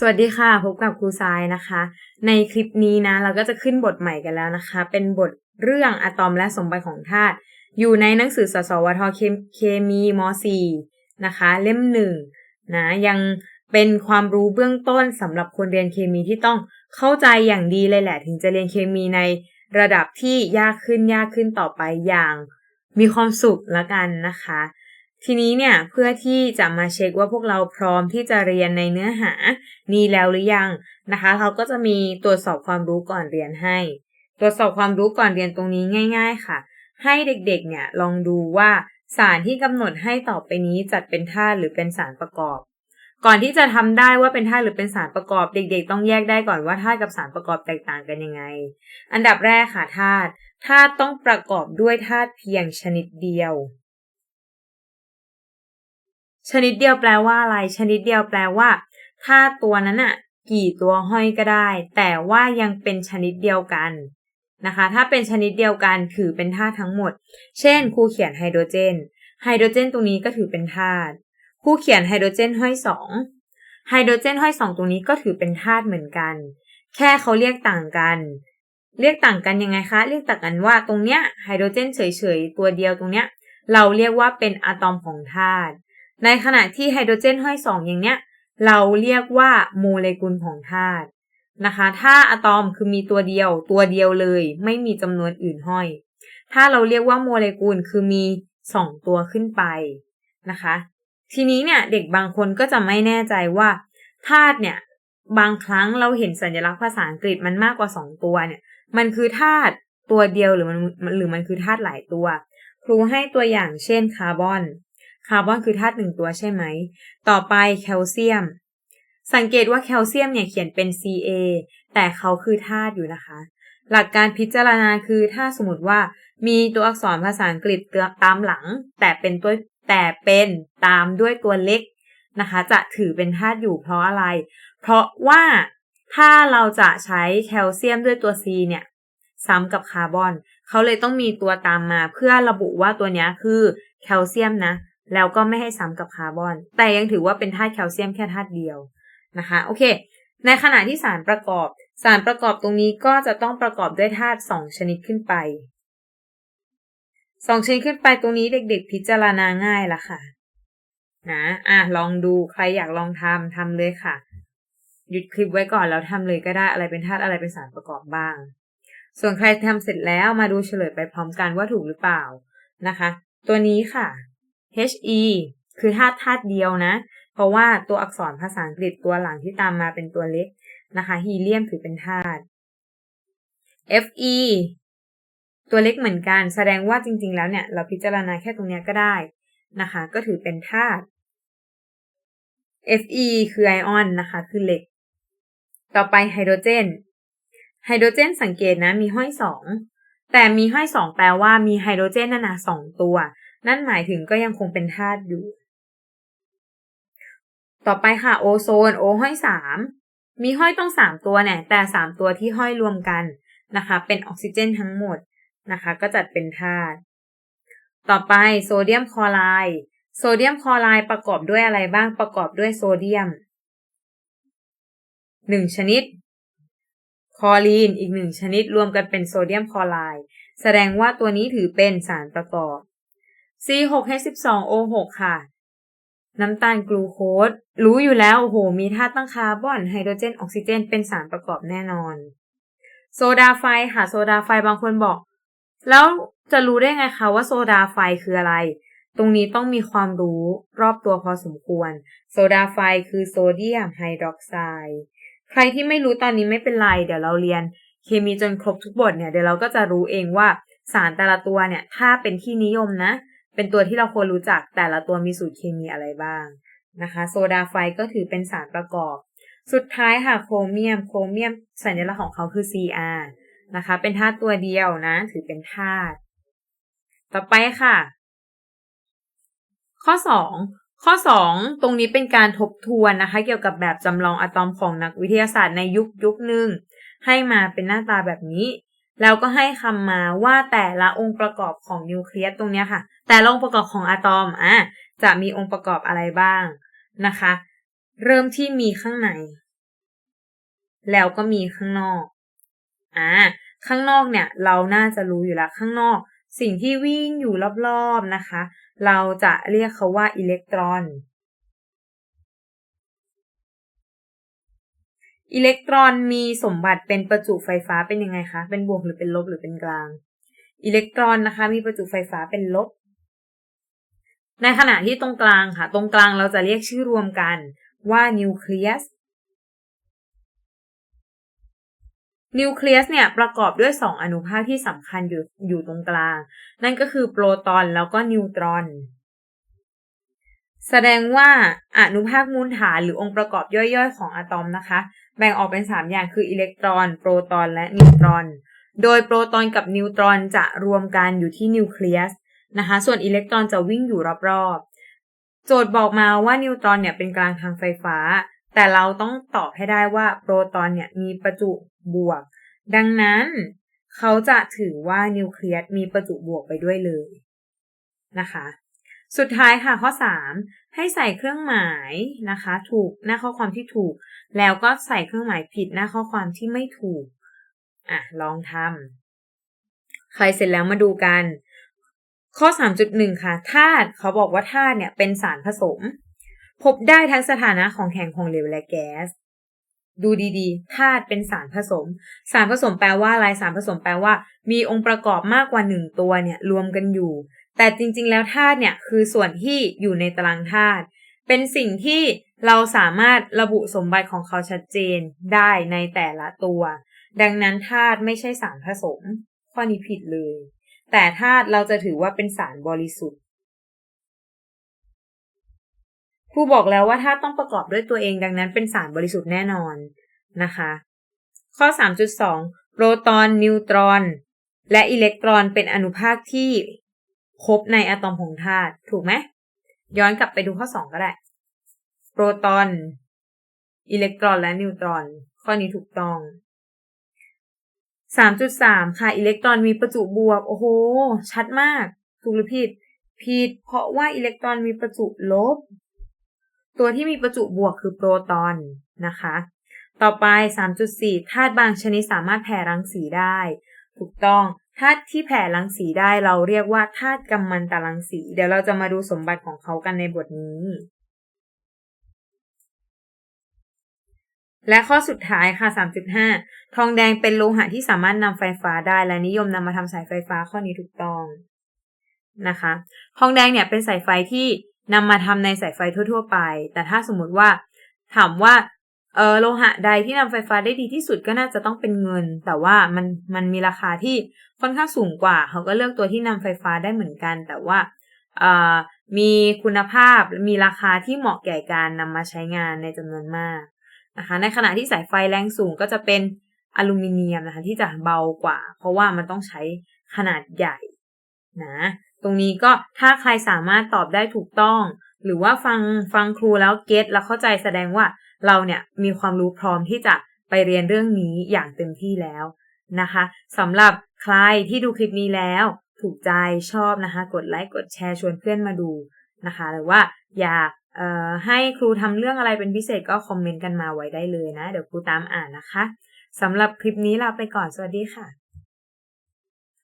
สวัสดีค่ะ พบกับครูทรายนะคะ ในคลิปนี้นะ เราก็จะขึ้นบทใหม่กันแล้วนะคะ เป็นบทเรื่องอะตอมและสมบัติของธาตุอยู่ในหนังสือสสวทเคเคมีม .4 นะคะ เล่มหนึ่งนะยังเป็นความรู้เบื้องต้นสำหรับคนเรียนเคมีที่ต้องเข้าใจอย่างดีเลยแหละ ถึงจะเรียนเคมีในระดับที่ยากขึ้นยากขึ้นต่อไปอย่างมีความสุขละกันนะคะ ทีนี้เนี่ยเพื่อที่จะมาเช็คว่าพวกเราพร้อมที่จะเรียนในเนื้อหานี้แล้วหรือยังนะคะเขาก็จะมีตรวจสอบความรู้ก่อนเรียนให้ ตรวจสอบความรู้ก่อนเรียนตรงนี้ง่าย ๆ ค่ะ ให้เด็กๆเนี่ยลองดูว่าสารที่กำหนดให้ต่อไปนี้จัดเป็นธาตุหรือเป็นสารประกอบ ก่อนที่จะทำได้ว่าเป็นธาตุหรือเป็นสารประกอบ เด็ก ๆ ต้องแยกได้ก่อนว่าธาตุกับสารประกอบแตกต่างกันยังไง อันดับแรกค่ะธาตุธาตุต้องประกอบด้วยธาตุเพียงชนิดเดียว ชนิดเดียวแปลว่าอะไร ชนิดเดียวแปลว่าธาตุตัวนั้นอะกี่ตัวห้อยก็ได้ แต่ว่ายังเป็นชนิดเดียวกันนะคะ ถ้าเป็นชนิดเดียวกันถือเป็นธาตุทั้งหมด เช่นครูเขียนไฮโดรเจน ไฮโดรเจนตรงนี้ก็ถือเป็นธาตุครูเขียนไฮโดรเจนห้อยสองไฮโดรเจนห้อยสองตรงนี้ก็ถือเป็นธาตุเหมือนกัน แค่เขาเรียกต่างกัน เรียกต่างกันยังไงคะ เรียกต่างกันว่าตรงเนี้ยไฮโดรเจนเฉยๆตัวเดียวตรงเนี้ยเราเรียกว่าเป็นอะตอมของธาตุ ในขณะที่ไฮโดรเจนห้อยสองอย่างเนี้ย เราเรียกว่าโมเลกุลของธาตุนะคะ ถ้าอะตอมคือมีตัวเดียว ตัวเดียวเลย ไม่มีจำนวนอื่นห้อย ถ้าเราเรียกว่าโมเลกุลคือมีสองตัวขึ้นไปนะคะ ทีนี้เนี่ยเด็กบางคนก็จะไม่แน่ใจว่าธาตุเนี่ยบางครั้งเราเห็นสัญลักษณ์ภาษาอังกฤษมันมากกว่าสองตัวเนี่ย มันคือธาตุตัวเดียวหรือมันหรือมันคือธาตุหลายตัว ครูให้ตัวอย่างเช่นคาร์บอน คาร์บอนคือธาตุหนึ่งตัวใช่ไหม ต่อไปแคลเซียม สังเกตว่าแคลเซียมเนี่ยเขียนเป็น Ca แต่เขาคือธาตุอยู่นะคะ หลักการพิจารณาคือถ้าสมมติว่ามีตัวอักษรภาษาอังกฤษตามหลัง แต่เป็นตัวแต่เป็นตามด้วยตัวเล็กนะคะ จะถือเป็นธาตุอยู่เพราะอะไร เพราะว่าถ้าเราจะใช้แคลเซียมด้วยตัว C เนี่ยซ้ำกับคาร์บอน เขาเลยต้องมีตัวตามมาเพื่อระบุว่าตัวนี้คือแคลเซียมนะ แล้วก็ไม่ให้ซ้ำกับคาร์บอน แต่ยังถือว่าเป็นธาตุแคลเซียมแค่ธาตุเดียวนะคะโอเค ในขณะที่สารประกอบ สารประกอบตรงนี้ก็จะต้องประกอบด้วยธาตุสองชนิดขึ้นไปสองชนิดขึ้นไปตรงนี้เด็กๆ พิจารณาง่ายละค่ะ นะอะลองดูใครอยากลองทำทำเลยค่ะ หยุดคลิปไว้ก่อนแล้วทำเลยก็ได้อะไรเป็นธาตุอะไรเป็นสารประกอบบ้าง ส่วนใครทำเสร็จแล้วมาดูเฉลยไปพร้อมกันว่าถูกหรือเปล่านะคะ ตัวนี้ค่ะ He คือธาตุธาตุเดียวนะ เพราะว่าตัวอักษรภาษาอังกฤษตัวหลังที่ตามมาเป็นตัวเล็กนะคะฮีเลียมถือเป็นธาตุ Fe ตัวเล็กเหมือนกัน แสดงว่าจริง ๆ แล้วเนี่ยเราพิจารณาแค่ตรงนี้ก็ได้นะคะ ก็ถือเป็นธาตุ Fe คือไอออนนะคะ คือเหล็ก ต่อไปไฮโดรเจน ไฮโดรเจนสังเกตนะ มีห้อยสอง แต่มีห้อยสองแปลว่ามีไฮโดรเจนนั่นนะสองตัว นั่นหมายถึงก็ยังคงเป็นธาตุอยู่ ต่อไปค่ะโอโซนโอห้อยสามมีห้อยต้องสามตัวเนี่ยแต่สามตัวที่ห้อยรวมกันนะคะ เป็นออกซิเจนทั้งหมดนะคะ ก็จัดเป็นธาตุต่อไปโซเดียมคลอไรด์โซเดียมคลอไรด์ประกอบด้วยอะไรบ้างประกอบด้วยโซเดียมหนึ่งชนิด คลอรีนอีกหนึ่งชนิดรวมกันเป็นโซเดียมคลอไรด์แสดงว่าตัวนี้ถือเป็นสารประกอบ C6H12O6 ค่ะ น้ำตาลกลูโคสรู้อยู่แล้ว โอ้โห มีธาตุตั้งคาร์บอนไฮโดรเจนออกซิเจน เป็นสารประกอบแน่นอน โซดาไฟค่ะ โซดาไฟบางคนบอก แล้วจะรู้ได้ไงคะว่าโซดาไฟคืออะไร ตรงนี้ต้องมีความรู้รอบตัวพอสมควร โซดาไฟคือโซเดียมไฮดรอกไซด์ใครที่ไม่รู้ตอนนี้ไม่เป็นไร เดี๋ยวเราเรียนเคมีจนครบทุกบทเนี่ย เดี๋ยวเราก็จะรู้เองว่าสารแต่ละตัวเนี่ย ถ้าเป็นที่นิยมนะ เป็นตัวที่เราควรรู้จักแต่ละตัวมีสูตรเคมีอะไรบ้างนะคะ โซดาไฟก็ถือเป็นสารประกอบ สุดท้ายค่ะโครเมียม โครเมียมสัญลักษณ์ของเขาคือ Cr นะคะ เป็นธาตุตัวเดียวนะ ถือเป็นธาตุต่อไปค่ะ ข้อ 2 ข้อ 2 ตรงนี้เป็นการทบทวนนะคะ เกี่ยวกับแบบจำลองอะตอมของนักวิทยาศาสตร์ในยุคยุคหนึ่งให้มาเป็นหน้าตาแบบนี้ แล้วก็ให้คำมาว่าแต่ละองค์ประกอบของนิวเคลียสตรงนี้ค่ะ แต่ละองค์ประกอบของอะตอมอะจะมีองค์ประกอบอะไรบ้างนะคะ เริ่มที่มีข้างใน แล้วก็มีข้างนอกอ่าข้างนอกเนี่ยเราน่าจะรู้อยู่แล้วข้างนอก สิ่งที่วิ่งอยู่รอบๆนะคะ เราจะเรียกเขาว่าอิเล็กตรอน อิเล็กตรอนมีสมบัติเป็นประจุไฟฟ้าเป็นยังไงคะ เป็นบวกหรือเป็นลบหรือเป็นกลาง อิเล็กตรอนนะคะ มีประจุไฟฟ้าเป็นลบ ในขณะที่ตรงกลางค่ะ ตรงกลางเราจะเรียกชื่อรวมกันว่านิวเคลียส นิวเคลียสเนี่ยประกอบด้วย 2 อนุภาคที่สำคัญอยู่อยู่ตรงกลาง นั่นก็คือโปรตอนแล้วก็นิวตรอนแสดงว่าอนุภาคมูลฐานหรือองค์ประกอบย่อยๆ ของอะตอมนะคะ แบ่งออกเป็น 3 อย่างคืออิเล็กตรอน โปรตอนและนิวตรอน โดยโปรตอนกับนิวตรอนจะรวมกันอยู่ที่นิวเคลียสนะคะส่วนอิเล็กตรอนจะวิ่งอยู่รอบๆ โจทย์บอกมาว่านิวตรอนเนี่ยเป็นกลางทางไฟฟ้า แต่เราต้องตอบให้ได้ว่าโปรตอนเนี่ยมีประจุบวก ดังนั้นเขาจะถือว่านิวเคลียสมีประจุบวกไปด้วยเลยนะคะ สุดท้ายค่ะข้อ 3 ให้ใส่เครื่องหมายนะคะ ถูกหน้าข้อความที่ถูก แล้วก็ใส่เครื่องหมายผิดหน้าข้อความที่ไม่ถูกอะลองทำใครเสร็จแล้วมาดูกัน ข้อ 3.1 ค่ะธาตุเขาบอกว่าธาตุเนี่ยเป็นสารผสม พบได้ทั้งสถานะของแข็งของเหลวและแก๊ส ดูดีๆ ธาตุเป็นสารผสม สารผสมแปลว่าอะไร สารผสมแปลว่า มีองค์ประกอบมากกว่าหนึ่งตัวเนี่ยรวมกันอยู่ แต่จริงๆ แล้วธาตุเนี่ยคือส่วนที่อยู่ในตารางธาตุเป็นสิ่งที่เราสามารถระบุสมบัติของเขาชัดเจนได้ในแต่ละตัว ดังนั้นธาตุไม่ใช่สารผสม ข้อนี้ผิดเลย แต่ธาตุเราจะถือว่าเป็นสารบริสุทธิ์ ครูบอกแล้วว่าธาตุต้องประกอบด้วยตัวเองดังนั้นเป็นสารบริสุทธิ์แน่นอนนะคะ ข้อ 3.2 โปรตอน นิวตรอน และอิเล็กตรอนเป็นอนุภาคที่พบในอะตอมของธาตุถูกไหมย้อนกลับไปดูข้อ 2 ก็ได้ โปรตอน อิเล็กตรอนและนิวตรอน ข้อนี้ถูกต้อง 3.3 ค่ะ อิเล็กตรอนมีประจุบวก โอ้โห ชัดมาก ถูกหรือผิด ผิด เพราะว่าอิเล็กตรอนมีประจุลบ ตัวที่มีประจุบวกคือโปรตอนนะคะ ต่อไป 3.4 ธาตุบางชนิดสามารถแผ่รังสีได้ ถูกต้องธาตุที่แผ่รังสีได้เราเรียกว่าธาตุกัมมันตรังสี เดี๋ยวเราจะมาดูสมบัติของเขากันในบทนี้ และข้อสุดท้ายค่ะ 3.5 ทองแดงเป็นโลหะที่สามารถนำไฟฟ้าได้ และนิยมนำมาทำสายไฟฟ้าข้อนี้ถูกต้องนะคะ ทองแดงเนี่ยเป็นสายไฟที่ นำมาทำในสายไฟทั่ว ๆ ไป แต่ถ้าสมมติว่าถามว่าเออโลหะใดที่นำไฟฟ้าได้ดีที่สุดก็น่าจะต้องเป็นเงิน แต่ว่ามันมันมีราคาที่ค่อนข้างสูงกว่า เขาก็เลือกตัวที่นำไฟฟ้าได้เหมือนกัน แต่ว่าเออมีคุณภาพมีราคาที่เหมาะแก่การนำมาใช้งานในจำนวนมากนะคะในขณะที่สายไฟแรงสูงก็จะเป็นอลูมิเนียมนะคะที่จะเบากว่า เพราะว่ามันต้องใช้ขนาดใหญ่นะ ตรงนี้ก็ถ้าใครสามารถตอบได้ถูกต้อง หรือว่าฟังฟังครูแล้วเก็ตแล้วเข้าใจแสดงว่าเราเนี่ยมีความรู้พร้อมที่จะไปเรียนเรื่องนี้อย่างเต็มที่แล้วนะคะสำหรับใครที่ดูคลิปนี้แล้ว ถูกใจชอบนะคะ กดไลค์กดแชร์ชวนเพื่อนมาดูนะคะหรือว่าอยากให้ครูทำเรื่องอะไรเป็นพิเศษก็คอมเมนต์กันมาไว้ได้เลยนะ เดี๋ยวครูตามอ่านนะคะสำหรับคลิปนี้ลาไปก่อนสวัสดีค่ะ